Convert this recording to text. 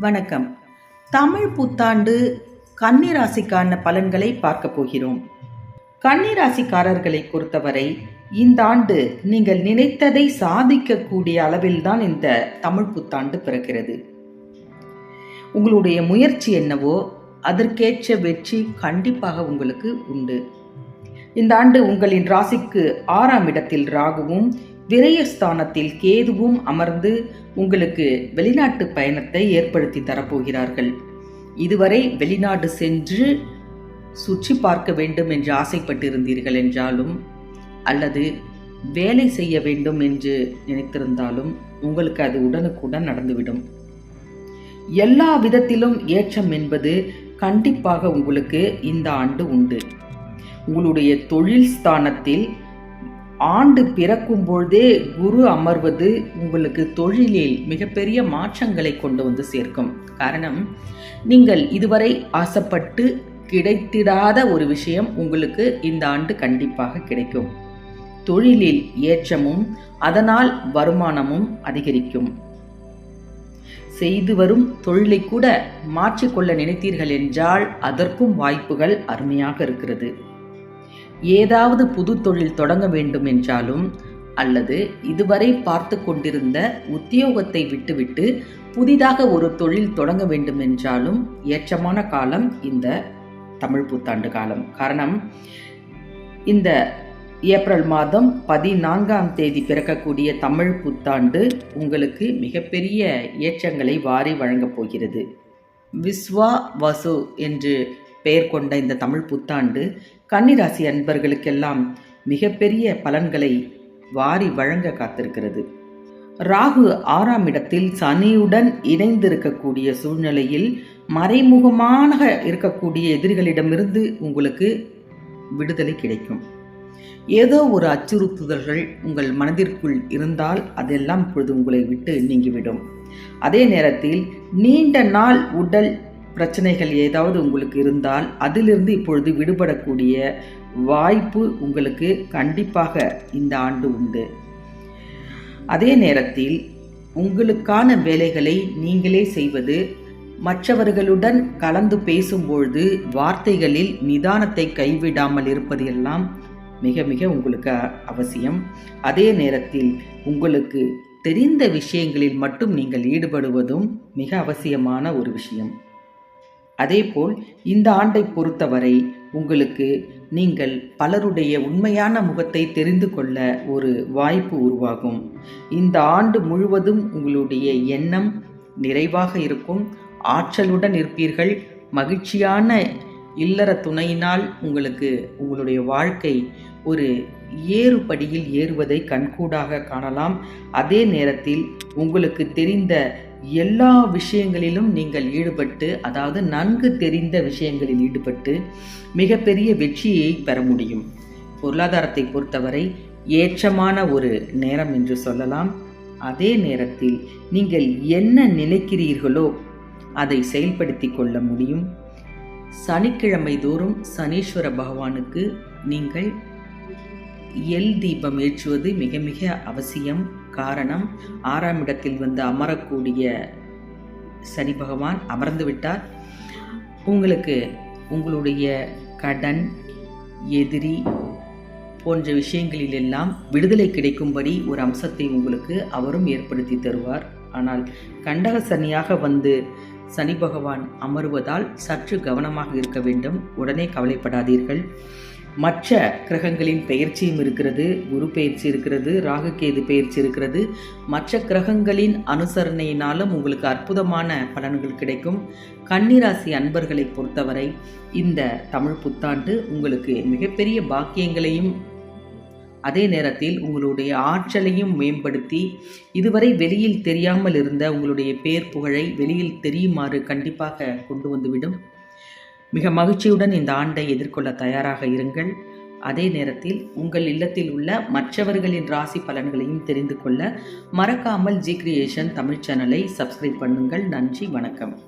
வணக்கம். தமிழ் புத்தாண்டு கன்னிராசிக்கான பலன்களை பார்க்க போகிறோம். கன்னிராசிக்காரர்களை பொறுத்தவரை இந்த ஆண்டு நீங்கள் நினைத்ததை சாதிக்கக்கூடிய அளவில்தான் இந்த தமிழ் புத்தாண்டு பிறக்கிறது. உங்களுடைய முயற்சி என்னவோ அதற்கேற்ற வெற்றி கண்டிப்பாக உங்களுக்கு உண்டு. இந்த ஆண்டு உங்களின் ராசிக்கு ஆறாம் இடத்தில் ராகுவும் விரயஸ்தானத்தில் கேதுவும் அமர்ந்து உங்களுக்கு வெளிநாட்டு பயணத்தை ஏற்படுத்தி தரப்போகிறார்கள். இதுவரை வெளிநாடு சென்று சுற்றி பார்க்க வேண்டும் என்று ஆசைப்பட்டிருந்தீர்கள் என்றாலும் அல்லது வேலை செய்ய வேண்டும் என்று நினைத்திருந்தாலும் உங்களுக்கு அது உடனுக்குடன் நடந்துவிடும். எல்லா விதத்திலும் ஏற்றம் என்பது கண்டிப்பாக உங்களுக்கு இந்த ஆண்டு உண்டு. உங்களுடைய தொழில் ஸ்தானத்தில் ஆண்டு பிறக்கும் பொழுதே குரு அமர்வது உங்களுக்கு தொழிலில் மிகப்பெரிய மாற்றங்களை கொண்டு வந்து சேர்க்கும். காரணம் நீங்கள் இதுவரை ஆசைப்பட்டு கிடைத்திடாத ஒரு விஷயம் உங்களுக்கு இந்த ஆண்டு கண்டிப்பாக கிடைக்கும். தொழிலில் ஏற்றமும் அதனால் வருமானமும் அதிகரிக்கும். செய்து வரும் தொழிலை கூட மாற்றிக்கொள்ள நினைத்தீர்கள் என்றால் அதற்கும் வாய்ப்புகள் அருமையாக இருக்கிறது. ஏதாவது புது தொழில் தொடங்க வேண்டும் என்றாலும் அல்லது இதுவரை பார்த்து கொண்டிருந்த உத்தியோகத்தை விட்டுவிட்டு புதிதாக ஒரு தொழில் தொடங்க வேண்டும் என்றாலும் ஏற்றமான காலம் இந்த தமிழ் புத்தாண்டு காலம். காரணம் இந்த ஏப்ரல் மாதம் பதினான்காம் தேதி பிறக்கக்கூடிய தமிழ் புத்தாண்டு உங்களுக்கு மிகப்பெரிய ஏற்றங்களை வாரி வழங்கப் போகிறது. விஸ்வா வசு என்று பெயர் கொண்ட இந்த தமிழ் புத்தாண்டு கன்னிராசி அன்பர்களுக்கெல்லாம் மிகப்பெரிய பலன்களை வாரி வழங்க காத்திருக்கிறது. ராகு ஆறாம் இடத்தில் சனியுடன் இணைந்திருக்கக்கூடிய சூழ்நிலையில் மறைமுகமாக இருக்கக்கூடிய எதிரிகளிடமிருந்து உங்களுக்கு விடுதலை கிடைக்கும். ஏதோ ஒரு அச்சுறுத்துதல்கள் உங்கள் மனதிற்குள் இருந்தால் அதெல்லாம் இப்பொழுது உங்களை விட்டு நீங்கிவிடும். அதே நேரத்தில் நீண்ட நாள் உடல் பிரச்சனைகள் ஏதாவது உங்களுக்கு இருந்தால் அதிலிருந்து இப்பொழுது விடுபடக்கூடிய வாய்ப்பு உங்களுக்கு கண்டிப்பாக இந்த ஆண்டு உண்டு. அதே நேரத்தில் உங்களுக்கான வேலைகளை நீங்களே செய்வது மற்றவர்களுடன் கலந்து பேசும்பொழுது வார்த்தைகளில் நிதானத்தை கைவிடாமல் இருப்பது எல்லாம் மிக மிக உங்களுக்கு அவசியம். அதே நேரத்தில் உங்களுக்கு தெரிந்த விஷயங்களில் மட்டும் நீங்கள் ஈடுபடுவதும் மிக அவசியமான ஒரு விஷயம். அதேபோல் இந்த ஆண்டை பொறுத்தவரை உங்களுக்கு நீங்கள் பலருடைய உண்மையான முகத்தை தெரிந்து கொள்ள ஒரு வாய்ப்பு உருவாகும். இந்த ஆண்டு முழுவதும் உங்களுடைய எண்ணம் நிறைவாக இருக்கும். ஆற்றலுடன் இருப்பீர்கள். மகிழ்ச்சியான இல்லற துணையினால் உங்களுக்கு உங்களுடைய வாழ்க்கை ஒரு ஏறுபடியில் ஏறுவதை கண்கூடாக காணலாம். அதே நேரத்தில் உங்களுக்கு தெரிந்த எல்லா விஷயங்களிலும் நீங்கள் ஈடுபட்டு அதாவது நன்கு தெரிந்த விஷயங்களில் ஈடுபட்டு மிகப்பெரிய வெற்றியை பெற முடியும். பொருளாதாரத்தை பொறுத்தவரை ஏற்றமான ஒரு நேரம் என்று சொல்லலாம். அதே நேரத்தில் நீங்கள் என்ன நினைக்கிறீர்களோ அதை செயல்படுத்தி கொள்ள முடியும். சனிக்கிழமை தோறும் சனீஸ்வர பகவானுக்கு நீங்கள் எல் தீபம் ஏற்றுவது மிக மிக அவசியம். காரணம் ஆறாம் இடத்தில் வந்து அமரக்கூடிய சனி பகவான் அமர்ந்து விட்டார். உங்களுக்கு உங்களுடைய கடன் எதிரி போன்ற விஷயங்களிலெல்லாம் விடுதலை கிடைக்கும்படி ஒரு அம்சத்தை உங்களுக்கு அவரும் ஏற்படுத்தி தருவார். ஆனால் கண்டக சனியாக வந்து சனி பகவான் அமருவதால் சற்று கவனமாக இருக்க வேண்டும். உடனே கவலைப்படாதீர்கள். மற்ற கிரகங்களின் பெயர்ச்சியும் இருக்கிறது குரு பெயர்ச்சி இருக்கிறது ராகுகேது பெயர்ச்சி இருக்கிறது. மற்ற கிரகங்களின் அனுசரணையினாலும் உங்களுக்கு அற்புதமான பலன்கள் கிடைக்கும். கன்னிராசி அன்பர்களை பொறுத்தவரை இந்த தமிழ் புத்தாண்டு உங்களுக்கு மிகப்பெரிய பாக்கியங்களையும் அதே நேரத்தில் உங்களுடைய ஆற்றலையும் மேம்படுத்தி இதுவரை வெளியில் தெரியாமல் இருந்த உங்களுடைய பேர் புகழை வெளியில் தெரியுமாறு கண்டிப்பாக கொண்டு வந்துவிடும். மிக மகிழ்ச்சியுடன் இந்த ஆண்டை எதிர்கொள்ள தயாராக இருங்கள். அதே நேரத்தில் உங்கள் இல்லத்தில் உள்ள மற்றவர்களின் ராசி பலன்களையும் தெரிந்து கொள்ள மறக்காமல் ஜி கிரியேஷன் தமிழ் சேனலை சப்ஸ்கிரைப் பண்ணுங்கள். நன்றி வணக்கம்.